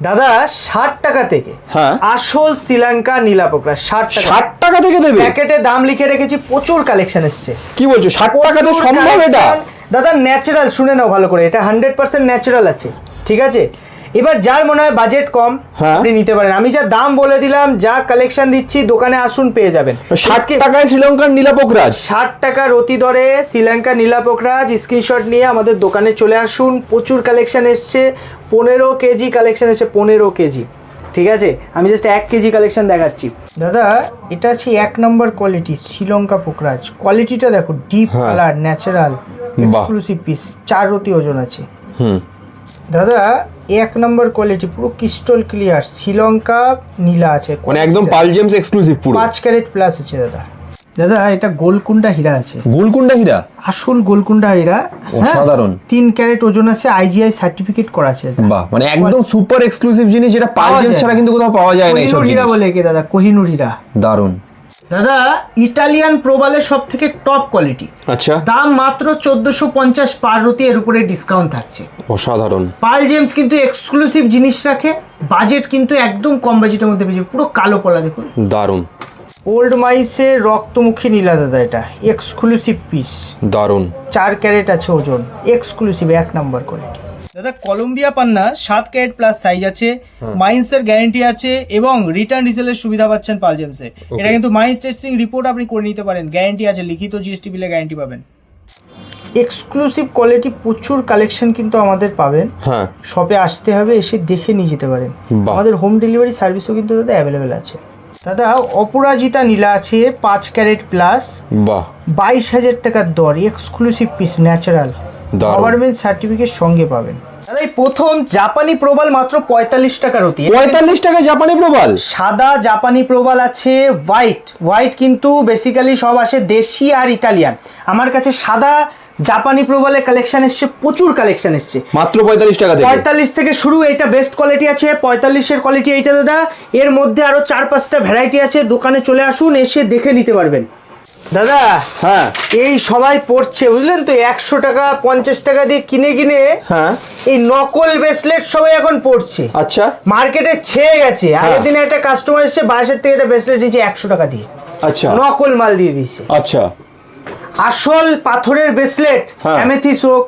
দাদা ষাট টাকা থেকে। হ্যাঁ। আসল শ্রীলঙ্কা নীলা পোকরা ষাট টাকা। ষাট টাকা থেকে দেবে? প্যাকেটে দাম লিখে রেখেছি প্রচুর কালেকশন এসছে। কি বলছো ষাট টাকা তো সম্ভব এটা? দাদা ন্যাচারাল শুনে নাও ভালো করে এটা হান্ড্রেড পার্সেন্ট ন্যাচারাল আছে ঠিক আছে? এবার যার মনে হয় বাজেট কম হ্যাঁ। আপনি নিতে পারেন। আমি যা দাম বলে দিলাম যা কালেকশন দিচ্ছি দোকানে আসুন পেয়ে যাবেন। ষাট টাকায় শ্রীলঙ্কার নীলাপোকরাজ ষাট টাকার অতি দরে শ্রীলঙ্কার নীলাপোকরাজ স্ক্রিনশট নিয়ে আমাদের দোকানে চলে আসুন। প্রচুর কালেকশন এসছে। পনেরো কেজি কালেকশন এসছে পনেরো কেজি। ঠিক আছে? আমি জাস্ট এক কেজি কালেকশন দেখাচ্ছি। দাদা এটা আছে এক নম্বর কোয়ালিটি শ্রীলঙ্কা পোকরাজ কোয়ালিটিটা দেখো deep. Colour natural exclusive piece চার রতি ওজন আছে। হুম। দাদা এক নম্বর কোয়ালিটি পুরো ক্রিস্টল ক্লিয়ার শ্রীলঙ্কা নীলা আছে। মানে একদম পাল জেমস এক্সক্লুসিভ পুরো। পাঁচ ক্যারেট প্লাস আছে দাদা। দাদা এটা গোলকুন্ডা হীরা আছে। গোলকুন্ডা হীরা? আসল গোলকুন্ডা হীরা। হ্যাঁ, অসাধারণ। তিন ক্যারেট ওজন আছে আইজিআই সার্টিফিকেট করা আছে বাহ মানে একদম সুপার এক্সক্লুসিভ জিনিস যেটা পাল জেমস ছাড়া কিন্তু কোথাও পাওয়া যায় না এইসব হীরা বলে কি দাদা কোহিনুর হীরা। দারুণ। দাদা ইটালিয়ান প্রোবালের সব থেকে টপ কোয়ালিটি আচ্ছা। দাম মাত্র চোদ্দশো পঞ্চাশ পার রতি এর উপরে ডিসকাউন্ট থাকছে। অসাধারণ। পাল জেমস কিন্তু এক্সক্লুসিভ জিনিস রাখে বাজেট কিন্তু একদম কম বাজেটের মধ্যে পেয়ে। পুরো কালো পলা দেখুন। দারুণ। ওল্ড মাইসের রক্তমুখী নীলা দাদা এটা। এক্সক্লুসিভ পিস দারুণ। চার ক্যারেট আছে ওজন। এক্সক্লুসিভ এক নাম্বার কোয়ালিটি দাদা কলম্বিয়া পান্না সাত ক্যারেট প্লাস সাইজ আছে মাইন্সের গ্যারেন্টি আছে এবং রিটার্ন রিসেলের সুবিধা পাচ্ছেন পালজেমসে এটা কিন্তু মাইন্স টেস্টিং রিপোর্ট আপনি করে নিতে পারেন। গ্যারেন্টি আছে লিখিত জিএসটি বিলে গ্যারেন্টি পাবেন। এক্সক্লুসিভ কোয়ালিটি প্রচুর কালেকশন কিন্তু আমাদের পাবেন। হ্যাঁ। শপে আসতে হবে এসে দেখে নিয়ে যেতে পারেন। আমাদের হোম ডেলিভারি সার্ভিসও কিন্তু দাদা অ্যাভেলেবেল আছে। দাদা অপরাজিতা নীলা আছে পাঁচ ক্যারেট প্লাস বাহ। বাইশ হাজার টাকার দর exclusive piece natural. Government certificate সঙ্গে পাবেন। দাদা এই প্রথম জাপানি প্রবাল মাত্র পঁয়তাল্লিশ টাকার অতি পঁয়তাল্লিশ টাকা জাপানি প্রবাল? সাদা জাপানি প্রবাল আছে হোয়াইট হোয়াইট কিন্তু বেসিক্যালি সব আসে দেশি আর ইটালিয়ান আমার কাছে সাদা জাপানি প্রবালের কালেকশন এসছে প্রচুর কালেকশন এসছে। মাত্র পঁয়তাল্লিশ টাকা পঁয়তাল্লিশ থেকে শুরু এটা বেস্ট কোয়ালিটি আছে পঁয়তাল্লিশের কোয়ালিটি এইটা দাদা। এর মধ্যে আরও চার পাঁচটা ভ্যারাইটি আছে দোকানে চলে আসুন এসে দেখে নিতে পারবেন। দাদা হ্যাঁ। এই সবাই পড়ছে বুঝলেন তো একশো টাকা পঞ্চাশ টাকা দিয়ে কিনে কিনে হ্যাঁ। এই নকল ব্রেসলেট সবাই এখন পড়ছে। আচ্ছা। মার্কেটে ছেয়ে গেছে। আগের হ্যাঁ। দিনে একটা কাস্টমার এসে বাসের থেকে একটা ব্রেসলেট দিয়েছে একশো টাকা দিয়ে। আচ্ছা। নকল মাল দিয়ে দিচ্ছে আচ্ছা। আসল পাথরের ব্রেসলেট। অ্যামেথিস হোক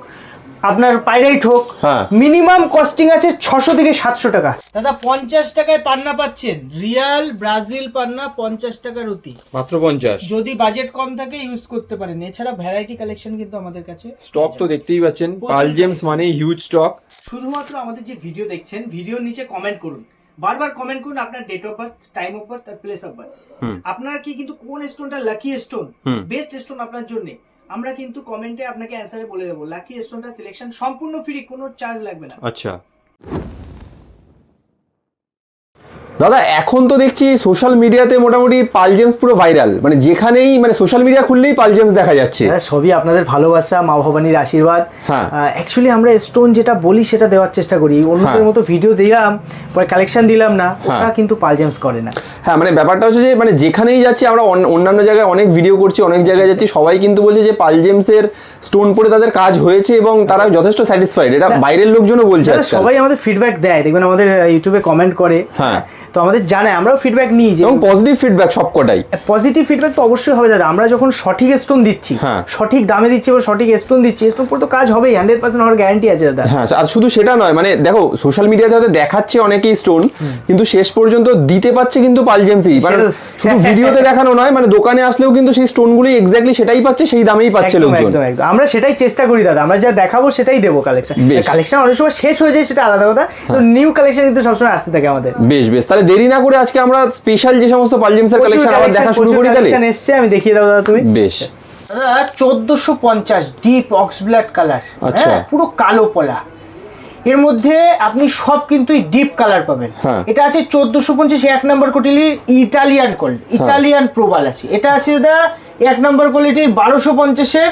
আপনার পাইরাইট হোক হ্যাঁ। মিনিমাম কস্টিং আছে ছশো থেকে সাতশো টাকা। দাদা পঞ্চাশ টাকায় পান্না পাচ্ছেন। রিয়াল ব্রাজিল পান্না পঞ্চাশ টাকার অতি মাত্র পঞ্চাশ। যদি বাজেট কম থাকে ইউজ করতে পারেন। এছাড়া ভ্যারাইটি কালেকশন কিন্তু আমাদের কাছে স্টক তো দেখতেই পাচ্ছেন। প্রচুর পাল জেমস মানে হিউজ স্টক শুধুমাত্র আমাদের যে ভিডিও দেখছেন ভিডিওর নিচে কমেন্ট করুন। বারবার কমেন্ট করুন আপনার date of birth time of birth R place of birth আপনার কি কিন্তু কোন স্টোনটা লাকি স্টোন হুম। বেস্ট স্টোন আপনার জন্য। আমরা কিন্তু কমেন্টে আপনাকে অ্যান্সারে বলে দেবো। লাকি স্টোনটা সিলেকশন সম্পূর্ণ ফ্রি কোনো চার্জ লাগবে না। আচ্ছা। দাদা এখন তো দেখছি সোশ্যাল মিডিয়াতে মোটামুটি পাল জেমস পুরো ভাইরাল মানে যেখানেই মানে সোশ্যাল মিডিয়া খুললেই পাল জেমস দেখা যাচ্ছে হ্যাঁ, সবই আপনাদের ভালোবাসা মা ভবানীর আশীর্বাদ। অ্যাকচুয়ালি আমরা স্টোন যেটা বলি সেটা দেওয়ার চেষ্টা করি অন্যদের হ্যাঁ। মতো ভিডিও দিলাম পরে কালেকশন দিলাম না হ্যাঁ। ওটা কিন্তু পালজেমস করে না হ্যাঁ মানে ব্যাপারটা হচ্ছে যে মানে যেখানেই যাচ্ছি আমরা অন্য- অন্যান্য জায়গায় অনেক ভিডিও করছি অনেক জায়গায় যাচ্ছি সবাই কিন্তু বলছে যে পাল জেমসের স্টোন পরে তাদের কাজ হয়েছে এবং তারা যথেষ্ট স্যাটিসফাইড। এটা বাইরের লোকজনও বলছে সবাই আমাদের ফিডব্যাক দেয় দেখবেন আমাদের ইউটিউবে কমেন্ট করে। হ্যাঁ। তো আমাদের জানায় আমরাও ফিডব্যাক নিই যে এবং পজিটিভ ফিডব্যাক সব সবকটাই পজিটিভ ফিডব্যাক তো অবশ্যই হবে দাদা। আমরা যখন সঠিক স্টোন দিচ্ছি হ্যাঁ। সঠিক দামে দিচ্ছি এবং সঠিক স্টোন দিচ্ছি স্টোন পরে তো কাজ হবেই হান্ড্রেড পার্সেন্ট হওয়ার গ্যারান্টি আছে দাদা। হ্যাঁ আর শুধু সেটা নয় মানে দেখো সোশ্যাল মিডিয়াতে হয়তো দেখাচ্ছে অনেকেই স্টোন কিন্তু শেষ পর্যন্ত দিতে পারছে কিন্তু পাল জেমসই মানে শুধু ভিডিওতে দেখানো নয় মানে দোকানে আসলেও কিন্তু সেই স্টোনগুলি এক্স্যাক্টলি সেটাই পাচ্ছে সেই দামেই পাচ্ছে লোকজন। আমরা সেটাই চেষ্টা করি দাদা। আমরা যা দেখাবো সেটাই দেবো কালেকশন কালেকশন অনেক সময় শেষ হয়ে যায় সেটা আলাদা কথা। তো নিউ কালেকশন কিন্তু সবসময় আসতে থাকে আমাদের। বেশ বেশ। তাহলে দেরি না করে আজকে আমরা স্পেশাল যে সমস্ত পাল জেমসের কালেকশন আবার দেখা শুরু করি তাহলে? কালেকশন এসছে আমি দেখিয়ে দাও দাদা তুমি। বেশ। দাদা চোদ্দশো পঞ্চাশ ডিপ অক্স ব্লাড কালার আচ্ছা। পুরো কালো পলা। এর মধ্যে আপনি সব কিন্তু ডিপ কালার পাবেন। হ্যাঁ। এটা আছে চোদ্দশো পঞ্চাশ এক নম্বর কোয়ালিটির ইটালিয়ান কোয়ালিটি ইটালিয়ান প্রোবাল আছে এটা আছে দাদা এক নম্বর কোয়ালিটির বারোশো পঞ্চাশের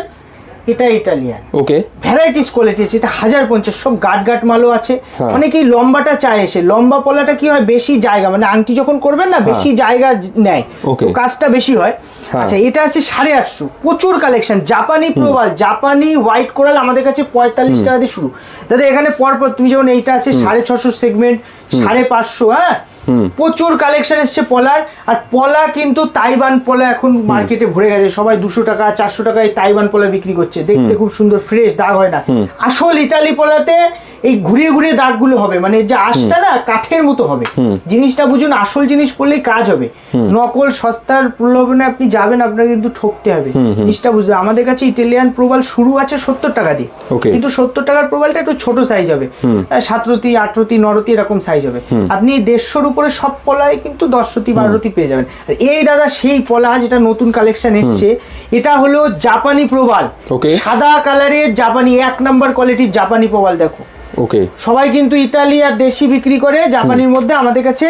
এটা ইটালিয়ান ওকে ভ্যারাইটিস কোয়ালিটি আছে এটা হাজার পঞ্চাশ সব গাট গাট মালও আছে। হ্যাঁ। অনেকেই লম্বাটা চায় এসে। লম্বা পলাটা কি হয়? বেশি জায়গা মানে আংটি যখন করবেন না বেশি জায়গা নেয়। হ্যাঁ। কাজটা বেশি হয়। হ্যাঁ। আচ্ছা এটা আছে সাড়ে আটশো। প্রচুর কালেকশন জাপানি প্রোবাল জাপানি হোয়াইট কোরাল আমাদের কাছে পঁয়তাল্লিশ টাকা দিয়ে শুরু। দাদা এখানে পরপর তুমি যেমন এইটা আছে সাড়ে ছশো সেগমেন্ট সাড়ে পাঁচশো হ্যাঁ? প্রচুর কালেকশন এসছে পলার আর পলা কিন্তু তাইবান পলা এখন মার্কেটে ভরে গেছে। সবাই দুশো টাকা চারশো টাকায় তাইবান পলা বিক্রি করছে। দেখতে খুব সুন্দর ফ্রেশ দাগ হয় না। আসল ইটালি পলাতে এই ঘুরিয়ে ঘুরিয়ে দাগগুলো হবে। মানে যে আঁশটা না কাঠের মতো হবে। জিনিসটা বুঝুন আসল জিনিস পড়লেই কাজ হবে। নকল সস্তার প্রলোভনে আপনি যাবেন আপনাকে কিন্তু ঠকতে হবে। জিনিসটা বুঝবে আমাদের কাছে ইটালিয়ান প্রবাল শুরু আছে সত্তর টাকা দিয়ে। কিন্তু সত্তর টাকার প্রবালটা একটু ছোট সাইজ হবে। সাতরতি আটরতি নরতি এরকম সাইজ হবে। আপনি দেড়শোর উপরে সব পলায় কিন্তু দশরতি বারোতি পেয়ে যাবেন। এই দাদা সেই পলা যেটা নতুন কালেকশন এসছে এটা হলো জাপানি প্রবাল। সাদা কালারের জাপানি এক নাম্বার কোয়ালিটির জাপানি প্রবাল দেখো। ওকে সবাই কিন্তু ইতালি আর দেশি বিক্রি করে জাপানির মধ্যে আমাদের কাছে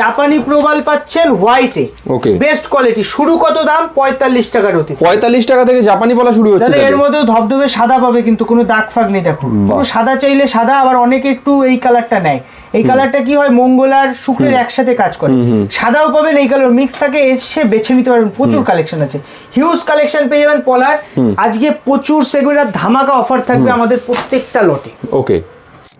জাপানি প্রবাল পাচ্ছেন হোয়াইটে। Okay. বেস্ট কোয়ালিটি শুরু কত দাম? পঁয়তাল্লিশ টাকার অতি পঁয়তাল্লিশ টাকা থেকে জাপানি বলা শুরু হচ্ছে এর? মধ্যেও ধবধবে সাদা পাবে কিন্তু কোনো দাগ ফাগ নেই দেখো। সাদা চাইলে সাদা আবার অনেকে একটু এই কালারটা নেয়। এই কালারটা কি হয়? মঙ্গল আর শুক্রের একসাথে কাজ করে। সাদাও পাবেন এই কালার মিক্স থাকে এসে বেছে নিতে পারবেন। প্রচুর কালেকশন আছে। হিউজ কালেকশন পেয়ে যাবেন পলার। আজকে প্রচুর সেগুলো ধামাকা অফার থাকবে আমাদের প্রত্যেকটা লটে ওকে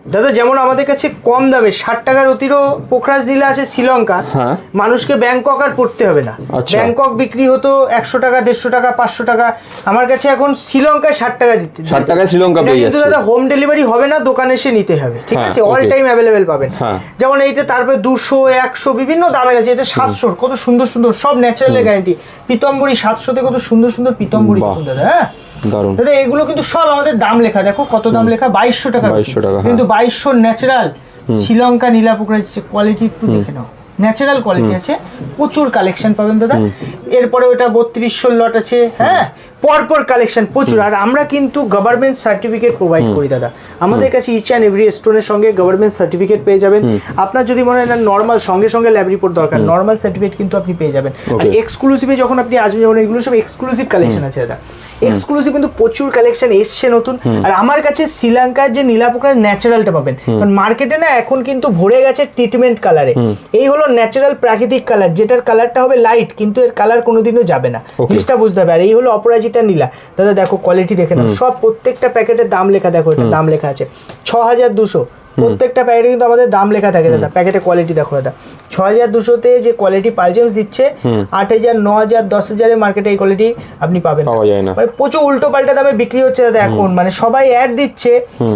দাদা যেমন আমাদের কাছে কম দামে ষাট টাকার অতিরও পোখরাজ নীলা আছে শ্রীলঙ্কা হ্যাঁ। মানুষকে ব্যাংকক আর পড়তে হবে না আচ্ছা। ব্যাংকক বিক্রি হতো একশো টাকা দেড়শো টাকা পাঁচশো টাকা আমার কাছে এখন শ্রীলঙ্কায় ষাট টাকা দিতে 60 টাকায় শ্রীলঙ্কা পেয়ে কিন্তু যাচ্ছে। দাদা হোম ডেলিভারি হবে না দোকানে এসে নিতে হবে ঠিক হ্যাঁ, আছে অল টাইম অ্যাভেলেবেল পাবেন হ্যাঁ। যেমন এইটা তারপরে দুশো একশো বিভিন্ন দামের আছে এটা সাতশোর কত সুন্দর সুন্দর সব ন্যাচারালের গ্যারান্টি পিতম্বরী সাতশোতে কত সুন্দর সুন্দর পিতম্বরী দাদা হ্যাঁ দারুণ। দাদা এগুলো কিন্তু সব আমাদের দাম লেখা। দেখো কত দাম লেখা? বাইশশো টাকা বাইশশো টাকা, হ্যাঁ। কিন্তু বাইশশো ন্যাচারাল শ্রীলঙ্কা নীলাপুকুরা কোয়ালিটি একটু দেখে নাও। ন্যাচারাল কোয়ালিটি আছে। প্রচুর কালেকশন পাবেন দাদা। এরপরে ওটা বত্রিশশো লট আছে হ্যাঁ? পরপর কালেকশন প্রচুর। আর আমরা কিন্তু গভর্নমেন্ট সার্টিফিকেট প্রোভাইড করি দাদা। আমাদের কাছে ইচ অ্যান্ড এভরি স্টোনের সঙ্গে গভর্নমেন্ট সার্টিফিকেট পেয়ে যাবেন। আপনার যদি মনে হয় না নর্মাল সঙ্গে সঙ্গে ল্যাব রিপোর্ট দরকার নর্মাল সার্টিফিকেট কিন্তু আপনি পেয়ে যাবেন। এক্সক্লুসিভে যখন আপনি আসবেন যেমন এগুলো সব এক্সক্লুসিভ কালেকশন আছে দাদা। এক্সক্লুসিভ কিন্তু প্রচুর কালেকশন এসছে নতুন। আর আমার কাছে শ্রীলঙ্কার যে নীলাপোকার ন্যাচারালটা পাবেন। কারণ মার্কেটে না এখন কিন্তু ভরে গেছে ট্রিটমেন্ট কালারে এই হলো ন্যাচারাল প্রাকৃতিক কালার যেটার কালারটা হবে লাইট কিন্তু এর কালার কোনোদিনও যাবে না. জিনিসটা বুঝতে হবে। আর এই হলো অপরাজিতা নীলা দাদা দেখো কোয়ালিটি দেখে নাও। সব প্রত্যেকটা প্যাকেটের দাম লেখা দেখো এটা দাম লেখা আছে। ছ হাজার দুশো। প্রত্যেকটা প্যাকেটে কিন্তু আমাদের দাম লেখা থাকে দাদা। প্যাকেটে কোয়ালিটি দেখো দাদা। ছ হাজার দুশোতে যে কোয়ালিটি পালজেমস দিচ্ছে আট হাজার ন হাজার দশ হাজারের মার্কেটে এই কোয়ালিটি আপনি পাবেন। মানে প্রচুর উল্টো পাল্টা দামে বিক্রি হচ্ছে দাদা এখন। মানে সবাই অ্যাড দিচ্ছে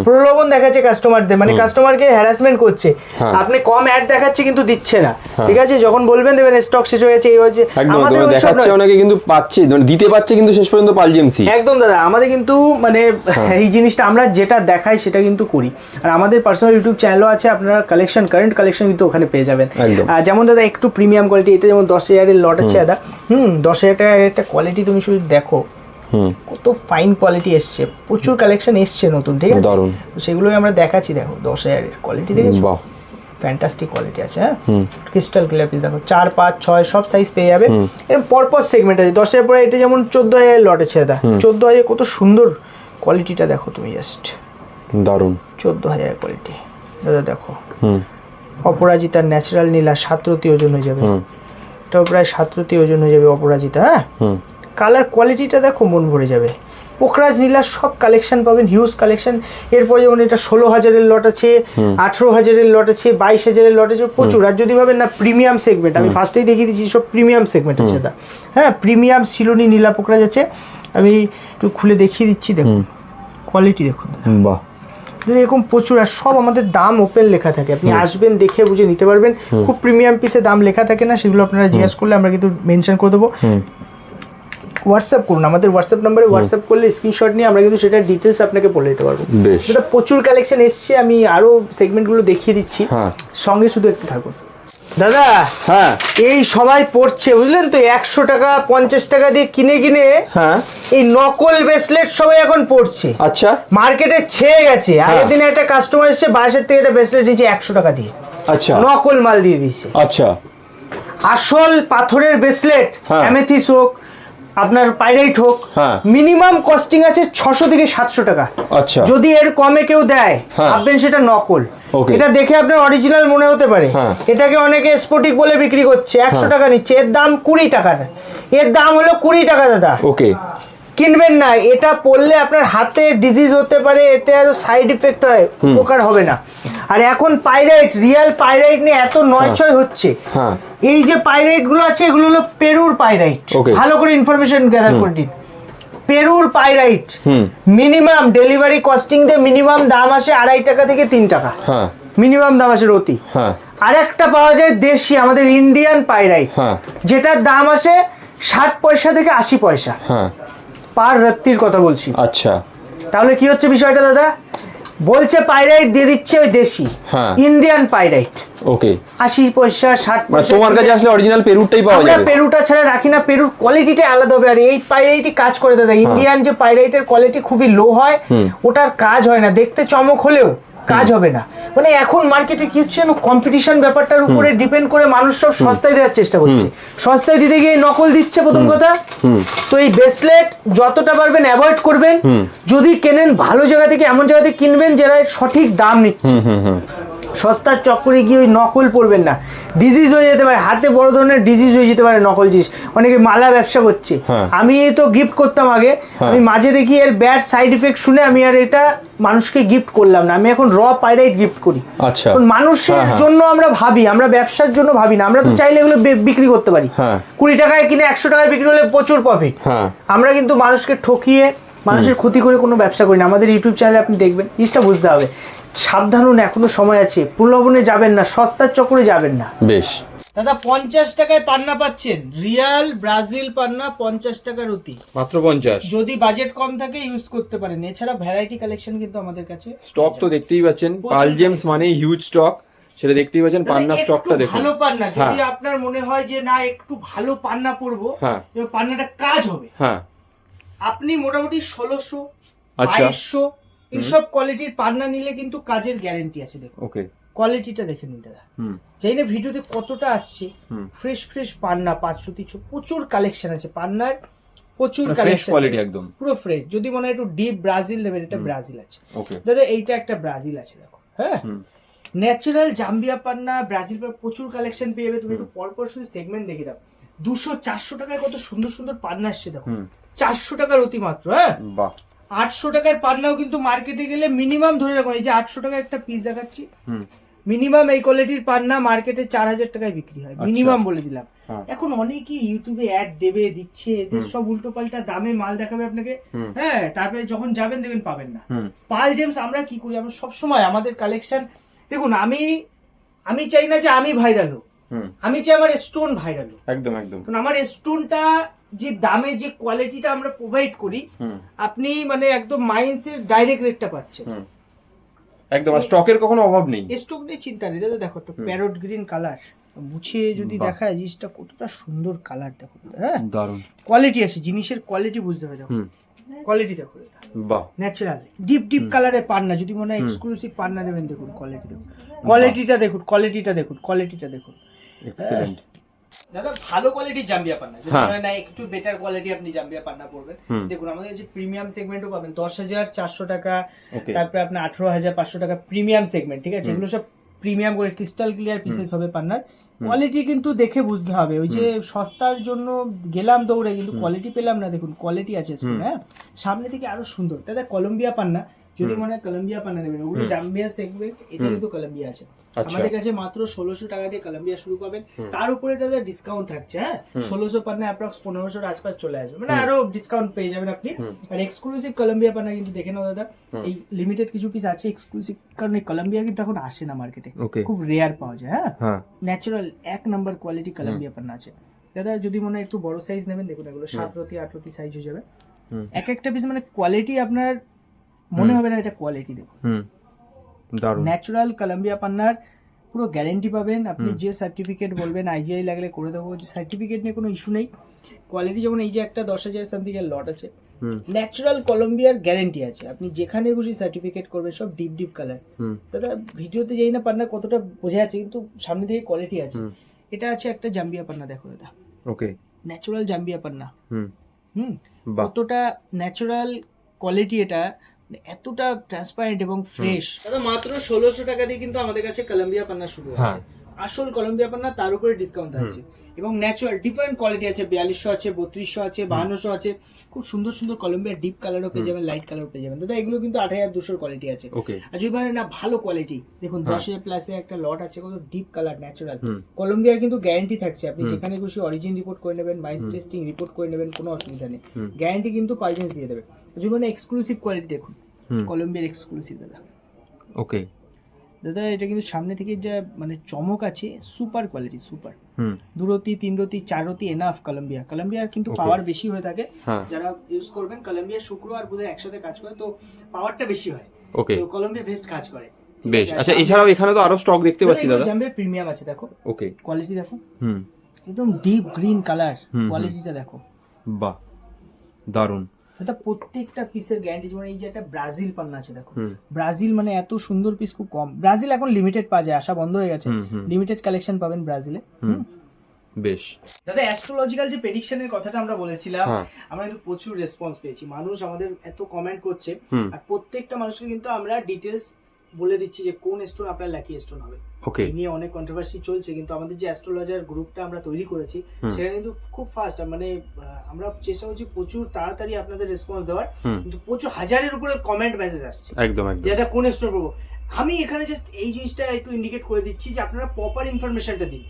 প্রলোভন দেখাচ্ছে কাস্টমারদের মানে কাস্টমারকে হ্যারাসমেন্ট করছে। হ্যাঁ। আপনি কম অ্যাড দেখাচ্ছে কিন্তু দিচ্ছে না। ঠিক আছে? যখন বলবেন দেবেন স্টক শেষ হয়ে গেছে এই হয়েছে। আমাদের দেখাচ্ছে অনেকে কিন্তু পাচ্ছে। মানে দিতে পারছে কিন্তু শেষ পর্যন্ত পালজেমসি একদম দাদা। আমাদের কিন্তু মানে হ্যাঁ। এই জিনিসটা আমরা যেটা দেখাই সেটা কিন্তু করি। আর আমাদের পার্সোনাল ইউটিউব চ্যানেলও আছে আপনারা কালেকশন কারেন্ট কালেকশন কিন্তু ওখানে পেয়ে যাবেন। যেমন দাদা একটু প্রিমিয়াম কোয়ালিটি এটা যেমন দশ হাজারের লট আছে দাদা। হুম দশ হাজার টাকার একটা কোয়ালিটি তুমি শুধু দেখো। কত ফাইন কোয়ালিটি এসছে প্রচুর কালেকশন এসছে নতুন ঠিক আছে। তো সেগুলোই আমরা দেখাচ্ছি দেখো দশ হাজারের কোয়ালিটি দেখেছ? ফ্যান্টাস্টিক কোয়ালিটি আছে হ্যাঁ? ক্রিস্টাল ক্লিয়ার পিস দেখো চার পাঁচ ছয় সব সাইজ পেয়ে যাবে। এরকম পরপর সেগমেন্ট আছে দশ হাজার পরে এটা যেমন চোদ্দ হাজার লট আছে দাদা। চোদ্দ হাজার কত সুন্দর কোয়ালিটিটা দেখো তুমি জাস্ট দারুণ। চোদ্দ হাজার কোয়ালিটি দাদা দেখো। হুম। অপরাজিতার ন্যাচারাল নীলা সাতরতি ওজন হয়ে যাবে। এটাও প্রায় সাতরতি ওজন হয়ে যাবে অপরাজিতা হ্যাঁ? কালার কোয়ালিটিটা দেখো মন ভরে যাবে। পোখরাজ নীলার সব কালেকশন পাবেন হিউজ কালেকশন এরপর যেমন এটা ষোলো হাজারের লট আছে আঠেরো হাজারের লট আছে বাইশ হাজারের লট আছে প্রচুর। আর যদি ভাবেন না প্রিমিয়াম সেগমেন্ট আমি ফার্স্টেই দেখিয়ে দিচ্ছি সব প্রিমিয়াম সেগমেন্ট আছে দা হ্যাঁ প্রিমিয়াম সিলোনি নীলা পোখরাজ আছে। আমি একটু খুলে দেখিয়ে দিচ্ছি দেখুন কোয়ালিটি দেখুন বাহ। দাদা, এরকম প্রচুর আর সব আমাদের দাম ওপেন লেখা থাকে। আপনি আসবেন দেখে বুঝে নিতে পারবেন। খুব প্রিমিয়াম পিসে দাম লেখা থাকে না সেগুলো আপনারা জিজ্ঞাসা করলে আমরা কিন্তু মেনশন করে দেবো। হোয়াটসঅ্যাপ করুন আমাদের হোয়াটসঅ্যাপ নাম্বারে হোয়াটসঅ্যাপ করলে স্ক্রিনশট নিয়ে আমরা কিন্তু সেটা ডিটেলস আপনাকে বলে দিতে পারব। সেটা যেটা প্রচুর কালেকশন এসছে আমি আরও সেগমেন্টগুলো দেখিয়ে দিচ্ছি। হ্যাঁ। সঙ্গে শুধু একটু থাকুন। দাদা হ্যাঁ। এই সবাই পড়ছে বুঝলেন তো একশো টাকা পঞ্চাশ টাকা দিয়ে কিনে কিনে হ্যাঁ। এই নকল ব্রেসলেট সবাই এখন পড়ছে। আচ্ছা। মার্কেটে ছেয়ে গেছে। আগের হ্যাঁ। দিনে একটা কাস্টমার এসেছে বাসের থেকে একটা ব্রেসলেট দিয়েছে একশো টাকা দিয়ে। আচ্ছা। নকল মাল দিয়ে দিচ্ছে আচ্ছা। আসল পাথরের ব্রেসলেট। অ্যামেথিস হোক আপনার পাইরাইট হোক হ্যাঁ। মিনিমাম কস্টিং আছে ছশো থেকে সাতশো টাকা। আচ্ছা। যদি এর কমে কেউ দেয় হ্যাঁ। ভাববেন সেটা নকল। এটা দেখে আপনার অরিজিনাল মনে হতে পারে। হ্যাঁ। এটাকে অনেকে স্পোর্টিক বলে বিক্রি করছে। একশো টাকা নিচ্ছে। এর দাম কুড়ি টাকা এর দাম হলো কুড়ি টাকা দাদা। ওকে কিনবেন না এটা পড়লে আপনার হাতে ডিজিজ হতে পারে এতে আরও সাইড ইফেক্ট হয় উপকার হবে না। আর এখন পাইরাইট রিয়াল পাইরাইট নিয়ে এত নয় ছয় হচ্ছে। হ্যাঁ। এই যে পাইরাইটগুলো আছে এগুলো হলো পেরুর পাইরাইট ভালো করে ইনফরমেশন গ্যাদার করে দিন পেরুর পাইরাইট মিনিমাম ডেলিভারি কস্টিং দিয়ে মিনিমাম দাম আসে আড়াই টাকা থেকে তিন টাকা। হ্যাঁ। মিনিমাম দাম আসে রতি। হ্যাঁ। আর একটা পাওয়া যায় দেশি আমাদের ইন্ডিয়ান পাইরাইট হ্যাঁ। যেটার দাম আসে ষাট পয়সা থেকে আশি পয়সা। হ্যাঁ। পার রাত্রির কথা বলছি। আচ্ছা। তাহলে কি হচ্ছে বিষয়টা দাদা? বলছে পাইরাইট দিয়ে দিচ্ছে ওই দেশি। Indian pyrite okay. আশি পয়সা ষাট মানে পয়সা তোমার কাছে আসলে অরিজিনাল পেরুটাই পাওয়া যাবে। পেরুটা ছাড়া রাখি না পেরুর কোয়ালিটিটা আলাদা হবে। আর এই পাইরাইটই কাজ করে দাদা। ইন্ডিয়ান যে পাইরাইটের কোয়ালিটি খুবই লো হয় ওটার কাজ হয় না। দেখতে চমক হলেও কাজ হবে না। মানে এখন মার্কেটে কি হচ্ছে কম্পিটিশন ব্যাপারটার উপরে ডিপেন্ড করে মানুষ সব সস্তায় দেওয়ার চেষ্টা করছে। সস্তায় দিতে গিয়ে নকল দিচ্ছে প্রথম কথা। তো এই ব্রেসলেট যতটা পারবেন অ্যাভয়েড করবেন। যদি কেনেন ভালো জায়গা থেকে এমন জায়গা থেকে কিনবেন যারা সঠিক দাম নিচ্ছে। সস্তার চক্করে গিয়ে ওই নকল পড়বেন না। ডিজিজ হয়ে যেতে পারে হাতে বড় ধরনের ডিজিজ হয়ে যেতে পারে নকল জিনিস। অনেকে মালা ব্যবসা করছে। হ্যাঁ। আমি তো গিফট করতাম আগে। আমি মাঝে দেখি এর ব্যাড সাইড ইফেক্ট শুনে আমি আর এটা মানুষকে গিফট করলাম না। আমি এখন র পাইরাইট গিফট করি। আচ্ছা। মানুষের হ্যাঁ, হ্যাঁ। জন্য আমরা ভাবি আমরা ব্যবসার জন্য ভাবি না। আমরা তো চাইলে এগুলো বিক্রি করতে পারি। হ্যাঁ। কুড়ি টাকায় কিনে একশো টাকায় বিক্রি হলে প্রচুর প্রফিট হ্যাঁ। আমরা কিন্তু মানুষকে ঠকিয়ে মানুষের ক্ষতি করে কোনো ব্যবসা করি না। আমাদের ইউটিউব চ্যানেলে আপনি দেখবেন জিনিসটা বুঝতে হবে। সাবধান হন এখনও সময় আছে। প্রলোভনে যাবেন না সস্তার চক্রে যাবেন না। বেশ। দাদা পঞ্চাশ টাকায় পান্না পাচ্ছেন। রিয়াল ব্রাজিল পান্না পঞ্চাশ টাকার অতি মাত্র পঞ্চাশ। যদি বাজেট কম থাকে ইউজ করতে পারেন। এছাড়া ভ্যারাইটি কালেকশন কিন্তু আমাদের কাছে স্টক তো দেখতেই পাচ্ছেন। পাল জেমস মানে হিউজ স্টক সেটা দেখতেই পাচ্ছেন পান্না স্টকটা দেখুন। ভালো পান্না। যদি হ্যাঁ। আপনার মনে হয় যে না একটু ভালো পান্না পরবো হ্যাঁ। পান্নাটা কাজ হবে। হ্যাঁ। আপনি মোটামুটি ষোলোশো আচ্ছা। এইসব কোয়ালিটির পান্না নিলে কিন্তু কাজের গ্যারেন্টি আছে দেখুন। ওকে। কোয়ালিটিটা দেখে নিন দাদা। জানি না ভিডিওতে কতটা আসছে ফ্রেশ ফ্রেশ পান্না পাঁচশো তিনশো প্রচুর কালেকশন আছে পান্নার প্রচুর কালেকশন কোয়ালিটি একদম। পুরো ফ্রেশ যদি মনে হয় একটু ডিপ ব্রাজিল নেবেন এটা ব্রাজিল আছে। দাদা এইটা একটা ব্রাজিল আছে দেখো। হ্যাঁ? ন্যাচারাল জাম্বিয়া পান্না ব্রাজিল প্রচুর কালেকশন পেয়ে যাবে। তুমি একটু পরপর শুধু সেগমেন্ট দেখে দাও। দুশো চারশো টাকায় কত সুন্দর সুন্দর পান্না আসছে দেখো। চারশো টাকার অতিমাত্র হ্যাঁ? বাহ। আটশো টাকার পান্নাও কিন্তু মার্কেটে গেলে মিনিমাম ধরে রাখুন এই যে আটশো টাকা একটা পিস দেখাচ্ছি। মিনিমাম এই কোয়ালিটির পান্না মার্কেটে চার হাজার টাকায় বিক্রি হয় মিনিমাম বলে দিলাম। হ্যাঁ। এখন অনেকেই ইউটিউবে অ্যাড দেবে দিচ্ছে এদের সব উল্টো পাল্টা দামে মাল দেখাবে আপনাকে। হ্যাঁ তারপরে যখন যাবেন দেখবেন পাবেন না। পাল জেমস আমরা কি করি? আমরা সবসময় আমাদের কালেকশন দেখুন আমি আমি চাই না যে আমি ভাইরাল হোক। আমি চাই আমার স্টোন ভাইরাল একদম একদম। কারণ আমার স্টোনটা যে দামে যে কোয়ালিটিটা আমরা প্রোভাইড করি আপনি মানে একদম মাইন্সের ডাইরেক্ট রেটটা পাচ্ছেন। একদম স্টকের কখনো অভাব নেই। স্টোক নিয়ে চিন্তা নেই। দাদা দেখো একটা প্যারট গ্রিন কালার মুছিয়ে যদি দেখায় জিনিসটা কতটা সুন্দর কালার দেখো হ্যাঁ? দারুণ। কোয়ালিটি আছে জিনিসের কোয়ালিটি বুঝতে হবে দেখো। কোয়ালিটি দেখো বাহ। ন্যাচারাল ডিপ ডিপ কালারের পান্না যদি মনে হয় এক্সক্লুসিভ পান্না নেবেন দেখুন কোয়ালিটি দেখুন। কোয়ালিটিটা দেখুন কোয়ালিটিটা দেখুন কোয়ালিটিটা দেখুন। এক্সেলেন্ট দাদা ভালো কোয়ালিটির জাম্বিয়া পান্না। যদি হ্যাঁ। হয় না একটু বেটার কোয়ালিটি আপনি জাম্বিয়া পান্না পড়বেন দেখুন আমাদের কাছে প্রিমিয়াম সেগমেন্টও পাবেন দশ হাজার চারশো টাকা. তারপরে আপনার আঠারো হাজার পাঁচশো টাকা প্রিমিয়াম সেগমেন্ট ঠিক আছে? এগুলো সব প্রিমিয়াম করে ক্রিস্টাল ক্লিয়ার পিসেস হবে পান্নার। কোয়ালিটি কিন্তু দেখে বুঝতে হবে। ওই যে সস্তার জন্য গেলাম দৌড়ে কিন্তু কোয়ালিটি পেলাম না। দেখুন কোয়ালিটি আছে হ্যাঁ? সামনে থেকে আরও সুন্দর। দাদা কলম্বিয়া পান্না। যদি মনে হয় কলম্বিয়া পান্না নেবেন ওগুলো জাম্বিয়া সেগমেন্ট এটা কিন্তু কলম্বিয়া আছে। আচ্ছা। আমাদের কাছে মাত্র ষোলোশো টাকা দিয়ে কলম্বিয়া শুরু পাবেন তার উপরে দাদা ডিসকাউন্ট থাকছে হ্যাঁ? ষোলোশো পান্না অ্যাপ্রক্স পনেরোশোর আশপাশ চলে আসবে। মানে আরও ডিসকাউন্ট পেয়ে যাবেন আপনি। আর এক্সক্লুসিভ কলম্বিয়া পান্না কিন্তু দেখে নাও দাদা এই লিমিটেড কিছু পিস আছে এক্সক্লুসিভ কারণ এই কলম্বিয়া কিন্তু এখন আসে না মার্কেটে খুব রেয়ার পাওয়া যায় হ্যাঁ? হ্যাঁ। ন্যাচারাল এক নাম্বার কোয়ালিটি কলম্বিয়া পান্না আছে। দাদা যদি মনে হয় একটু বড় সাইজ নেবেন দেখুন এগুলো সাত রতি আট রতি সাইজ হয়ে যাবে। এক একটা পিস মানে কোয়ালিটি আপনার মনে হবে না এটা কোয়ালিটি দেখুন। ন্যাচারাল কলম্বিয়া পান্নার পুরো গ্যারেন্টি পাবেন। আপনি যে সার্টিফিকেট বলবেন আইজিআই লাগলে করে দেবো। যে সার্টিফিকেট নিয়ে কোনো ইস্যু নেই। কোয়ালিটি যেমন এই যে একটা দশ হাজার সামথিং এর লট আছে। ন্যাচারাল কলম্বিয়ার গ্যারেন্টি আছে। আপনি যেখানে খুশি সার্টিফিকেট করবেন সব ডিপ ডিপ কালার হুম। দাদা ভিডিওতে যাই না পান্না কতটা বোঝা যাচ্ছে কিন্তু সামনে থেকে কোয়ালিটি আছে। এটা আছে একটা জাম্বিয়া পান্না দেখো দাদা। ওকে। ন্যাচারাল জাম্বিয়া পান্না। হুম। হুম। কতটা ন্যাচারাল কোয়ালিটি এটা এতটা ট্রান্সপারেন্ট এবং ফ্রেশ দাদা মাত্র ষোলোশো টাকা দিয়ে কিন্তু আমাদের কাছে কলম্বিয়া পান্না শুরু হ্যাঁ। আছে আসল কলম্বিয়া পান্না তার উপরে ডিসকাউন্ট থাকছে এবং ন্যাচারাল ডিফারেন্ট কোয়ালিটি আছে। বিয়াল্লিশশো আছে বত্রিশশো আছে বাহান্নশো আছে। খুব সুন্দর সুন্দর কলম্বিয়া ডিপ কালারও পেয়ে যাবেন লাইট কালারও পেয়ে যাবেন। দাদা এগুলো কিন্তু আট হাজার দুশোর কোয়ালিটি আছে। আর যদি বলেন না ভালো কোয়ালিটি দেখুন দশ হাজার প্লাসে একটা লট আছে কত ডিপ কালার ন্যাচারাল কলম্বিয়ার কিন্তু গ্যারান্টি থাকছে। আপনি যেখানে খুশি অরিজিন রিপোর্ট করে নেবেন মাইস টেস্টিং রিপোর্ট করে নেবেন কোনো অসুবিধা নেই। গ্যারান্টি কিন্তু পাইজেন্স দিয়ে দেবে। যদি বলেন এক্সক্লুসিভ কোয়ালিটি দেখুন। কলম্বিয়ার এক্সক্লুসিভ দাদা। ওকে দাদা এটা কিন্তু সামনে থেকে যা মানে চমক আছে সুপার কোয়ালিটি সুপার হুম। দুরতি তিন রতি চার রতি এনাফ কলম্বিয়া কলম্বিয়ার কিন্তু পাওয়ার বেশি হয়ে থাকে। হ্যাঁ। যারা ইউজ করবেন কলম্বিয়া শুক্র আর বুধের একসাথে কাজ করে তো পাওয়ারটা বেশি হয়। ওকে তো কলম্বিয়া বেস্ট কাজ করে। বেশ। আচ্ছা এছাড়াও এখানে তো আরও স্টক দেখতে পাচ্ছি দাদা। জাম্বের প্রিমিয়াম আছে দেখো। ওকে কোয়ালিটি দেখো। হুম। একদম ডিপ গ্রিন কালার কোয়ালিটিটা দেখো। বাহ। দারুণ। দাদা প্রত্যেকটা পিসের গ্যারান্টি যেমন এই যে একটা ব্রাজিল পান্না আছে দেখো। ব্রাজিল মানে এত সুন্দর পিস খুব কম। ব্রাজিল এখন লিমিটেড পাওয়া যায় আসা বন্ধ হয়ে গেছে। লিমিটেড কালেকশন পাবেন ব্রাজিলে। হুম। বেশ। দাদা অ্যাস্ট্রোলজিক্যাল যে প্রেডিকশনের কথাটা আমরা বলেছিলাম হ্যাঁ। আমরা কিন্তু প্রচুর রেসপন্স পেয়েছি। মানুষ আমাদের এত কমেন্ট করছে। আর প্রত্যেকটা মানুষকে কিন্তু আমরা ডিটেলস বলে দিচ্ছি যে কোন স্টোন আপনার লাকি স্টোন হবে। ওকে নিয়ে অনেক কন্ট্রোভার্সি চলছে কিন্তু আমাদের যে অ্যাস্ট্রোলজার গ্রুপটা আমরা তৈরি করেছি সেখানে কিন্তু খুব ফাস্ট মানে আমরা চেষ্টা করছি প্রচুর তাড়াতাড়ি আপনাদের রেসপন্স দেওয়ার কিন্তু প্রচুর হাজারের উপরে কমেন্ট মেসেজ আসছে। একদম একদম। দাদা কোন স্টোন পাবো আমি এখানে জাস্ট এই জিনিসটা একটু ইন্ডিকেট করে দিচ্ছি যে আপনারা প্রপার ইনফরমেশনটা দিন।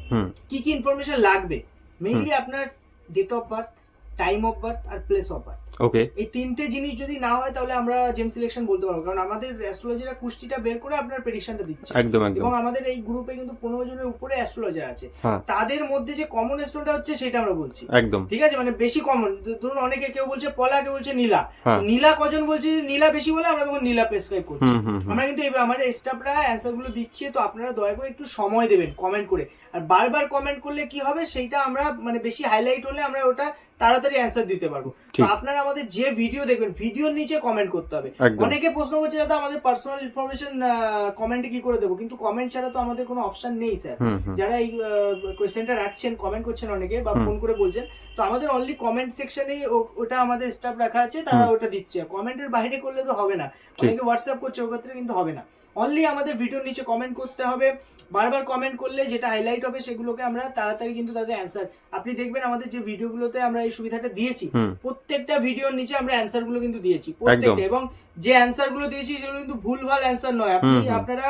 কি কি ইনফরমেশন লাগবে? মেইনলি আপনার date of birth time of birth R place of birth okay এই তিনটে জিনিস যদি না হয় তাহলে আমরা জেম সিলেকশন বলতে পারব। কারণ আমাদের অ্যাস্ট্রোলজিরা কুষ্টিটা বের করে আপনার প্রেডিকশনটা দিচ্ছে। একদম একদম। এবং আমাদের এই গ্রুপে কিন্তু পনেরো জনের উপরে অ্যাস্ট্রোলজার আছে। হ্যাঁ। তাদের মধ্যে যে কমন স্টোনটা হচ্ছে সেটা আমরা বলছি। একদম। ঠিক আছে? মানে বেশি কমন ধরুন অনেকে কেউ বলছে পলা কেউ বলছে নীলা। হ্যাঁ। নীলা কজন বলছে নীলা বেশি বলে আমরা তখন নীলা প্রেসক্রাইব করছি। আমরা কিন্তু আমাদের স্টাফরা অ্যান্সারগুলো দিচ্ছে তো আপনারা দয়া করে একটু সময় দেবেন কমেন্ট করে। আর বারবার কমেন্ট করলে কি হবে সেইটা আমরা মানে বেশি হাইলাইট হলে আমরা ওটা তাড়াতাড়ি অ্যান্সার দিতে পারব। তো আপনারা আমাদের যে ভিডিও দেখবেন ভিডিওর নিচে কমেন্ট করতে হবে। অনেকে প্রশ্ন করছে দাদা আমাদের পার্সোনাল ইনফরমেশন কমেন্টে কি করে দেবো? কিন্তু কমেন্ট ছাড়া তো আমাদের কোনো অপশন নেই স্যার যারা এই কোয়েশ্চেনটা রাখছেন কমেন্ট করছেন অনেকে বা ফোন করে বলছেন তো আমাদের অনলি কমেন্ট সেকশনে ওটা আমাদের স্টাফ রাখা আছে তারা ওটা দিচ্ছে। কমেন্টের বাইরে করলে তো হবে না। অনেকে হোয়াটসঅ্যাপ করছে ওর ক্ষেত্রে কিন্তু হবে না। অনলি আমাদের ভিডিওর নিচে কমেন্ট করতে হবে। বারবার কমেন্ট করলে যেটা হাইলাইট হবে সেগুলোকে আমরা তাড়াতাড়ি কিন্তু তাদের অ্যান্সার আপনি দেখবেন আমাদের যে ভিডিওগুলোতে আমরা এই সুবিধাটা দিয়েছি প্রত্যেকটা ভিডিওর নিচে আমরা অ্যান্সারগুলো কিন্তু দিয়েছি প্রত্যেকটা। এবং যে অ্যান্সারগুলো দিয়েছি সেগুলো কিন্তু ভুলভাল অ্যান্সার নয়। আপনি। আপনারা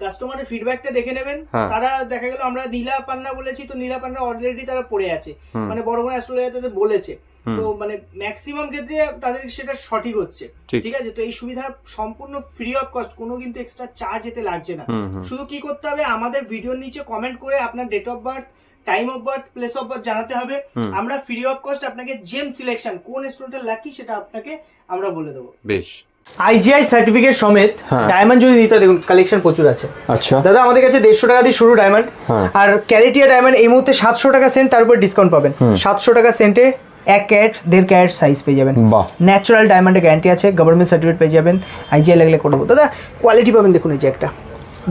কাস্টমারের ফিডব্যাকটা দেখে নেবেন। হ্যাঁ। তারা দেখা গেল আমরা নীলা পান্না বলেছি তো নীলা পান্না অলরেডি তারা পড়ে আছে। মানে বড় বড় অ্যাস্ট্রোলজার তাদের বলেছে। তো মানে ম্যাক্সিমাম ক্ষেত্রে তাদের সেটা সঠিক হচ্ছে। ঠিক। আছে? তো এই সুবিধা সম্পূর্ণ ফ্রি অফ কস্ট কোনো কিন্তু এক্সট্রা চার্জ এতে লাগছে না। শুধু কি করতে হবে? আমাদের ভিডিওর নিচে কমেন্ট করে আপনার date of birth time of birth place of birth জানাতে হবে। আমরা ফ্রি অফ কস্ট আপনাকে জেম সিলেকশন কোন স্টোনটা লাকি সেটা আপনাকে আমরা বলে দেবো। বেশ। আইজিআই সার্টিফিকেট সমেত হ্যাঁ। ডায়মন্ড যদি নিতে দেখুন কালেকশন প্রচুর আছে। আচ্ছা। দাদা আমাদের কাছে দেড়শো টাকা দিয়ে শুরু ডায়মন্ড হ্যাঁ। আর ক্যারেটিয়া ডায়মন্ড এই মুহূর্তে সাতশো টাকা সেন্ট তার উপর ডিসকাউন্ট পাবেন। সাতশো টাকা সেন্টে এক ক্যারেট দেড় ক্যারেট সাইজ পেয়ে যাবেন। বাহ। ন্যাচারাল ডায়মন্ডের গ্যারান্টি আছে গভর্নমেন্ট সার্টিফিকেট পেয়ে যাবেন আইজিআই লাগলে করে দেবো। দাদা কোয়ালিটি পাবেন দেখুন এই যে একটা।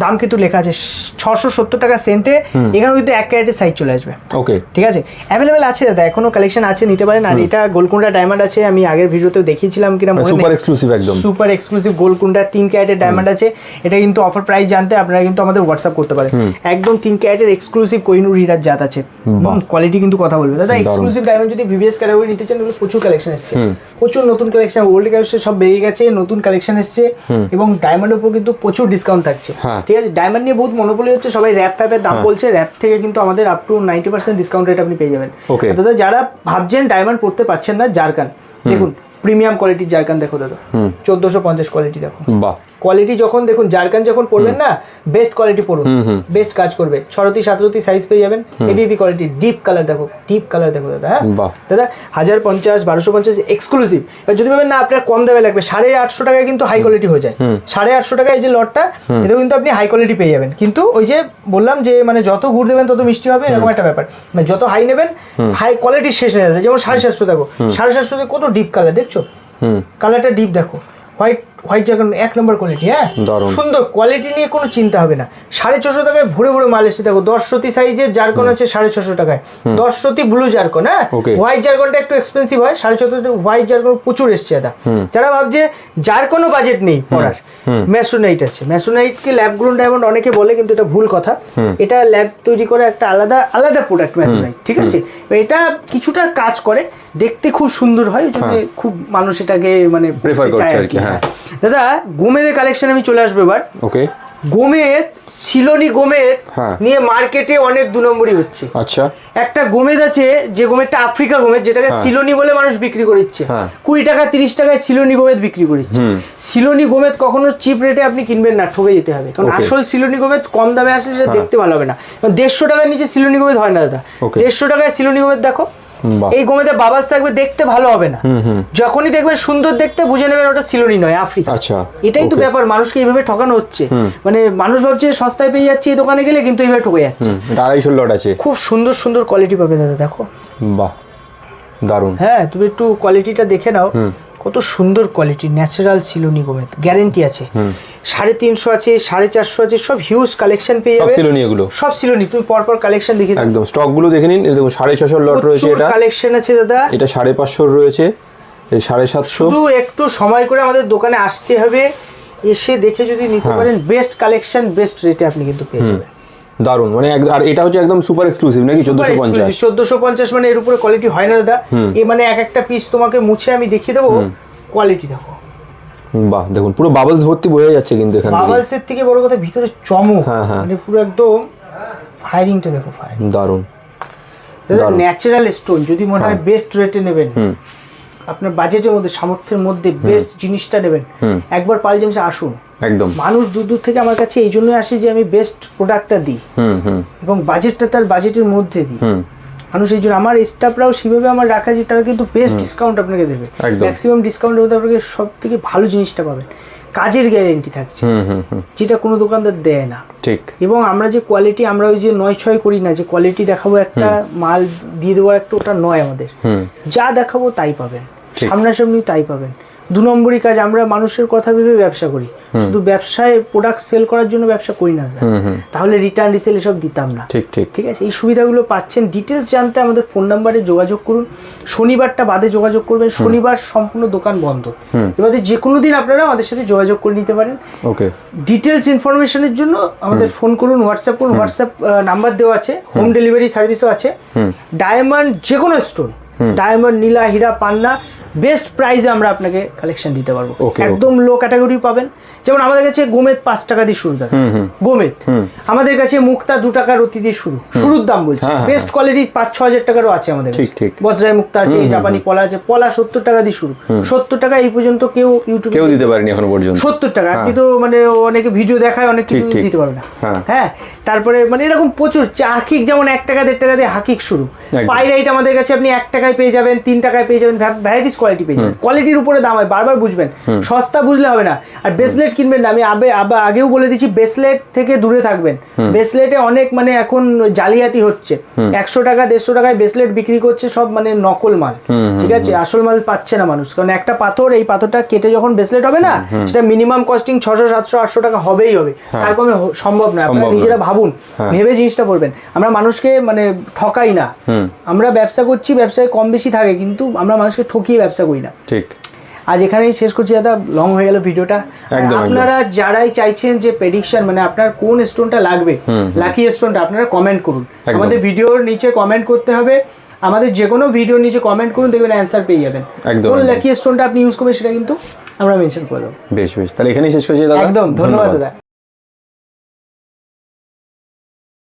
দাম কিন্তু লেখা আছে। ছশো সত্তর টাকা সেন্টে এখানে কিন্তু এক ক্যারেটের সাইজ চলে আসবে। ওকে ঠিক আছে? অ্যাভেলেবেল আছে দাদা এখনও কালেকশন আছে নিতে পারেন। আর এটা গোলকুন্ডা ডায়মন্ড আছে আমি আগের ভিডিওতেও দেখিয়েছিলাম কিনা মনে সুপার এক্সক্লুসিভ একদম। সুপার এক্সক্লুসিভ গোলকুন্ডা তিন ক্যারেটের ডায়মন্ড আছে। এটা কিন্তু অফার প্রাইস জানতে আপনারা কিন্তু আমাদের হোয়াটসঅ্যাপ করতে পারেন। একদম তিন ক্যারেটের এক্সক্লুসিভ কোহিনুর হীরার জাত আছে। কোয়ালিটি কিন্তু কথা বলবে। দাদা এক্সক্লুসিভ ডায়মন্ড যদি ভিভিএস ক্যাটাগরি নিতে চান তাহলে প্রচুর কালেকশন এসছে। প্রচুর নতুন কালেকশন ওল্ড কালেকশন সব বেরিয়ে গেছে নতুন কালেকশন এসছে এবং ডায়মন্ডের উপর কিন্তু প্রচুর ডিসকাউন্ট থাকছে। হ্যাঁ। ঠিক আছে ডায়মন্ড নিয়ে বহুত মনোপলি হচ্ছে সবাই র্যাপ ফ্যাপের দাম বলছে র্যাপ থেকে কিন্তু আমাদের up to ninety percent discount rate আপনি পেয়ে যাবেন. দাদা যারা ভাবছেন ডায়মন্ড পড়তে পারছেন না জারকান দেখুন প্রিমিয়াম কোয়ালিটির জারকান দেখো দাদা। চোদ্দোশো পঞ্চাশ কোয়ালিটি দেখো। বাহ। কোয়ালিটি যখন দেখুন জারকান যখন পড়বেন না বেস্ট কোয়ালিটি পড়ুন। বেস্ট কাজ করবে। ছরতি সাতরতি সাইজ পেয়ে যাবেন। Heavy heavy quality deep colour দেখো ডিপ কালার দেখো দাদা হ্যাঁ। দাদা হাজার পঞ্চাশ বারোশো পঞ্চাশ এক্সক্লুসিভ এবার যদি ভাবেন না আপনার কম দামে লাগবে সাড়ে আটশো টাকায় কিন্তু হাই কোয়ালিটি হয়ে যায়। সাড়ে আটশো টাকায় এই যে লটটা এতেও কিন্তু আপনি হাই কোয়ালিটি পেয়ে যাবেন। কিন্তু ওই যে বললাম যে মানে যত ঘুর দেবেন তত মিষ্টি হবে এরকম একটা ব্যাপার। মানে যত হাই নেবেন হাই কোয়ালিটি শেষ হয়ে যাবে। যেমন সাড়ে সাতশো দেখো। সাড়ে সাতশোতে কত ডিপ কালার দেখছ? কালারটা ডিপ দেখো। হোয়াইট হোয়াইট জার্কন এক নম্বর কোয়ালিটি হ্যাঁ? সুন্দর কোয়ালিটি নিয়ে কোনো চিন্তা হবে না। সাড়ে ছশো টাকায় ভরে ভরে মাল এসে দেখো দশ সতী সাইজের জার্কন আছে সাড়ে ছশো টাকায়। দশ সতী ব্লু জার্কন হ্যাঁ? হোয়াইট জার্কনটা একটু এক্সপেন্সিভ হয়। সাড়ে ছশো হোয়াইট জার্কন প্রচুর এসছে দাদা যারা ভাবছে যার কোনো বাজেট নেই পড়ার ম্যাসোনাইট আছে। ম্যাসোনাইটকে ল্যাব গ্রুন ডায়মন্ড অনেকে বলে কিন্তু এটা ভুল কথা। এটা ল্যাব তৈরি করে একটা আলাদা আলাদা প্রোডাক্ট ম্যাসোনাইট ঠিক আছে? এটা কিছুটা কাজ করে। দেখতে খুব সুন্দর হয় ওই জন্য খুব মানুষ এটাকে মানে প্রেফার করছে আর কি, হ্যাঁ। হ্যাঁ। দাদা গোমেদের কালেকশন আমি চলে আসব এবার। ওকে গোমেদ সিলোনি গোমেদ হ্যাঁ। নিয়ে মার্কেটে অনেক দু নম্বরই হচ্ছে। আচ্ছা। একটা গোমেদ আছে যে গোমেদটা আফ্রিকা গোমেদ যেটাকে সিলোনি বলে মানুষ বিক্রি করছে হ্যাঁ। কুড়ি টাকা তিরিশ টাকায় সিলোনি গোমেদ বিক্রি করছে সিলোনি গোমেদ কখনো চিপ রেটে আপনি কিনবেন না ঠকে যেতে হবে। কারণ হ্যাঁ। আসল সিলোনি গোমেদ কম দামে আসলে সেটা দেখতে ভালো হবে না। কারণ দেড়শো টাকার নিচে সিলোনি গোমেদ হয় না দাদা। দেড়শো টাকায় সিলোনি গোমেদ দেখো। এই গোমেতে বাবাস থাকবে দেখতে ভালো হবে না। যখনই দেখবেন সুন্দর দেখতে বুঝে নেবেন ওটা সিলোনি নয় আফ্রিকা। আচ্ছা এটাই তো ব্যাপার মানুষকে এইভাবে ঠকানো হচ্ছে। মানে মানুষ ভাবছে সস্তায় পেয়ে যাচ্ছে এই দোকানে গেলে কিন্তু এইভাবে ঠকে যাচ্ছে। আড়াইশো লট আছে। খুব সুন্দর সুন্দর কোয়ালিটি পাবে দাদা দেখো। বাহ দারুণ। হ্যাঁ তুমি একটু কোয়ালিটিটা দেখে নাও। কত সুন্দর কোয়ালিটি ন্যাচারাল সিলোনি গোমেদ গ্যারেন্টি আছে। সাড়ে তিনশো আছে সাড়ে চারশো আছে সব হিউজ কালেকশন পেয়ে যাবে। সিলোনি এগুলো সব সিলোনি তুমি পরপর কালেকশন দেখে একদম স্টকগুলো দেখে নিন। দেখুন সাড়ে ছশো লট রয়েছে এটা। কালেকশন আছে দাদা। এটা সাড়ে পাঁচশোর রয়েছে। সাড়ে সাতশো। শুধু একটু সময় করে আমাদের দোকানে আসতে হবে। এসে দেখে যদি নিতে হ্যাঁ। পারেন বেস্ট কালেকশন বেস্ট রেটে আপনি কিন্তু পেয়ে যাবেন। দারুণ। মানে আর এটা হচ্ছে একদম সুপার এক্সক্লুসিভ নাকি? চোদ্দশো পঞ্চাশ? চোদ্দশো পঞ্চাশ মানে এর উপরে কোয়ালিটি হয় না দাদা। এ মানে এক একটা পিস তোমাকে মুছে আমি দেখিয়ে দেবো। কোয়ালিটি দেখো। বাহ দেখুন পুরো বাবলস ভর্তি বোঝা যাচ্ছে কিন্তু এখান থেকে। বাবালসের থেকে বড় কথা ভিতরে চমক। হ্যাঁ, হ্যাঁ। মানে পুরো একদম ফায়ারিংটা দেখো ফায়ারিং দাদা ন্যাচারাল স্টোন যদি মনে হয় বেস্ট রেটে নেবেন। আপনার বাজেটের মধ্যে সামর্থ্যের মধ্যে বেস্ট জিনিসটা নেবেন। একবার পাল জেমসে আসুন। একদম। মানুষ দূর দূর থেকে আমার কাছে এই জন্যই আসে যে আমি বেস্ট প্রোডাক্টটা দিই। এবং বাজেটটা তার বাজেটের মধ্যে দিই। হুম। মানুষ এই জন্য আমার স্টাফরাও সেভাবে আমার রাখা যে তারা কিন্তু বেস্ট ডিসকাউন্ট আপনাকে দেবে। ম্যাক্সিমাম ডিসকাউন্টের মধ্যে আপনাকে সব থেকে ভালো জিনিসটা পাবেন। কাজের গ্যারেন্টি থাকছে। হুম হুম হুম। যেটা কোনো দোকানদার দেয় না। ঠিক। এবং আমরা যে কোয়ালিটি আমরা ওই যে নয় ছয় করি না যে কোয়ালিটি দেখাবো একটা মাল দিয়ে দেবো একটা ওটা নয় আমাদের। যা দেখাবো তাই পাবেন। সামনাসামনি তাই পাবেন। দু নম্বরই কাজ আমরা মানুষের কথা ভেবে ব্যবসা করি। শুধু ব্যবসায় প্রোডাক্ট সেল করার জন্য ব্যবসা করি না। তাহলে রিটার্ন রিসেল এসব দিতাম না। ঠিক ঠিক। ঠিক আছে? এই সুবিধাগুলো পাচ্ছেন। ডিটেলস জানতে আমাদের ফোন নাম্বারে যোগাযোগ করুন। শনিবারটা বাদে যোগাযোগ করবেন। শনিবার সম্পূর্ণ দোকান বন্ধ। এবারে যে কোনো দিন আপনারা আমাদের সাথে যোগাযোগ করে নিতে পারেন। ওকে। ডিটেলস ইনফরমেশনের জন্য আমাদের ফোন করুন হোয়াটসঅ্যাপ করুন। হোয়াটসঅ্যাপ নাম্বার দেওয়া আছে। হোম। ডেলিভারি সার্ভিসও আছে। ডায়মন্ড যে কোনো স্টোন ডায়মন্ড নীলা হীরা পান্না বেস্ট প্রাইসে আমরা আপনাকে কালেকশন দিতে পারব. একদম লো ক্যাটাগরি পাবেন। যেমন আমাদের কাছে গোমেদ পাঁচ টাকা দিয়ে শুরু দাদা। গোমেদ। আমাদের কাছে মুক্তা দু টাকার অতি দিয়ে শুরু। শুরুর দাম বলছি। হ্যাঁ, হ্যাঁ, বেস্ট কোয়ালিটি পাঁচ ছ হাজার টাকারও আছে আমাদের ঠিক। মুক্তা আছে জাপানি পলা আছে পলা সত্তর টাকা দিয়ে শুরু। সত্তর টাকা এই পর্যন্ত কেউ ইউটিউবে কেউ দিতে পারেনি এখনও পর্যন্ত। সত্তর টাকা। আপনি তো মানে অনেকে ভিডিও দেখায় অনেক কিছু। দিতে পারবে না। হ্যাঁ। হ্যাঁ? তারপরে মানে এরকম প্রচুর হাকিক যেমন এক টাকা দেড় টাকা দিয়ে হাকিক শুরু। পাইরাইট আমাদের কাছে আপনি এক টাকায় পেয়ে যাবেন তিন টাকায় পেয়ে যাবেন ভ্যারাইটিস কোয়ালিটি পেয়ে যাবেন। কোয়ালিটির উপরে দাম হয় বারবার বুঝবেন। সস্তা বুঝলে হবে না। আর ব্রেসলেট কিনবেন না আমি আবে আগেও বলে দিচ্ছি ব্রেসলেট থেকে দূরে থাকবেন। ব্রেসলেটে অনেক মানে এখন জালিয়াতি হচ্ছে। একশো টাকা দেড়শো টাকায় ব্রেসলেট বিক্রি করছে সব মানে নকল মাল। ঠিক আছে? আসল মাল পাচ্ছে না মানুষ। কারণ একটা পাথর এই পাথরটা কেটে যখন ব্রেসলেট হবে না সেটা মিনিমাম কস্টিং ছশো সাতশো আটশো টাকা হবেই হবে। তার কমে সম্ভব না আপনারা নিজেরা ভাবুন ভেবে জিনিসটা করবেন। আমরা মানুষকে মানে ঠকাই না। আমরা ব্যবসা করছি ব্যবসায় কম বেশি থাকে কিন্তু আমরা মানুষকে ঠকিয়ে ব্যবসা করি না। ঠিক। আজ এখানেই শেষ করছি দাদা লং হয়ে গেল ভিডিওটা। আপনারা যারাই চাইছেন যে প্রেডিকশন মানে আপনার কোন স্টোনটা লাগবে লাকি স্টোনটা আপনারা কমেন্ট করুন। আমাদের ভিডিওর নিচে কমেন্ট করতে হবে। আমাদের যে কোনো ভিডিওর নিচে কমেন্ট করুন দেখবেন অ্যান্সার পেয়ে যাবেন। কোন লাকি স্টোনটা আপনি ইউজ করবেন সেটা কিন্তু আমরা মেনশন করে দেবো। বেশ বেশ। তাহলে এখানেই শেষ করছি দাদা। একদম ধন্যবাদ। দাদা।